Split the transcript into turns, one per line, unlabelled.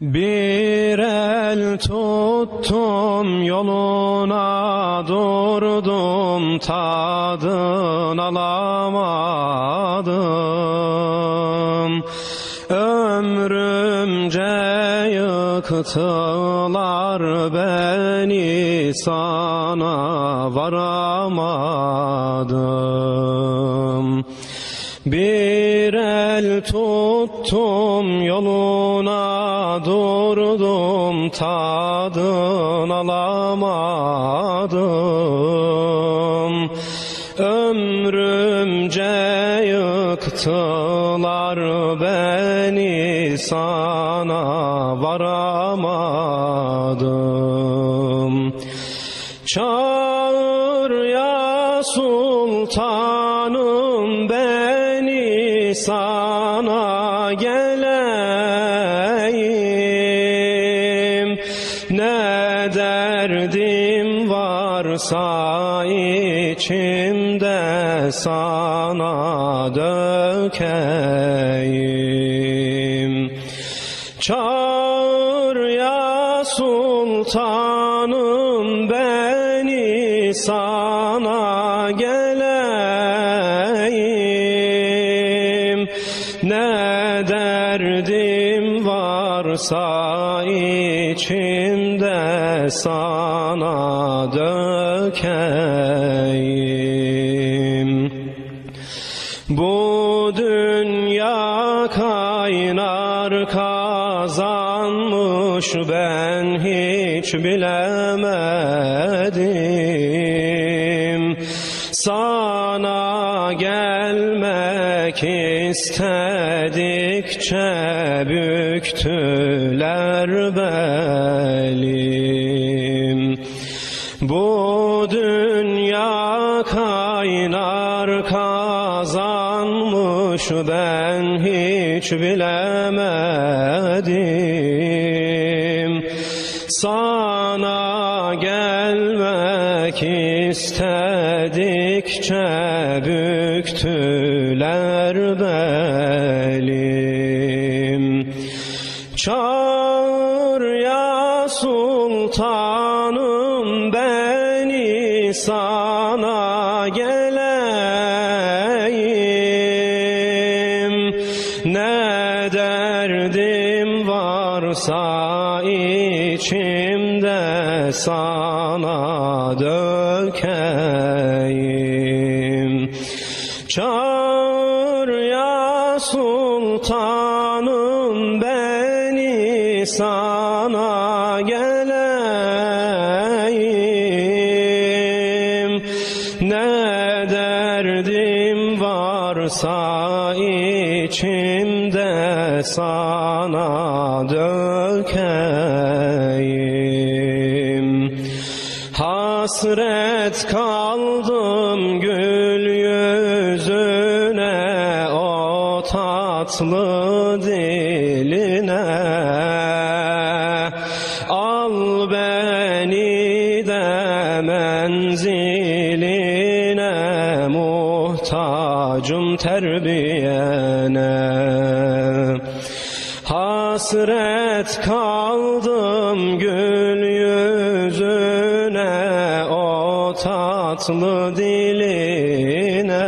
Bir el tuttum yoluna durdum tadın alamadım. Ömrümce yıktılar beni sana varamadım bir el tuttum yoluna durdum tadın alamadım. Ömrümce yıktılar beni sana varamadım. Çağır ya sultanım sana geleyim. Ne derdim varsa içimde sana dökeyim. Çağır ya sultanım beni sana geleyim varsa içimde sana dökeyim. Bu dünya kaynar kazanmış ben hiç bilemedim. Sana gelmek istedikçe büktüler belim. Bu dünya kaynar kazanmış ben hiç bilemedim. Sana istedikçe büktüler belim. Çağır ya sultanım beni sana geleyim derdim varsa içimde sana dökeyim. Çağır ya sultanım beni sana geleyim. Ne derdim varsa içimde sana dökeyim. Hasret kaldım gül yüzüne o tatlı diline. Al beni de menziline muhtacım terbiyene. Hasret kaldım gül yüzüne O tatlı diline.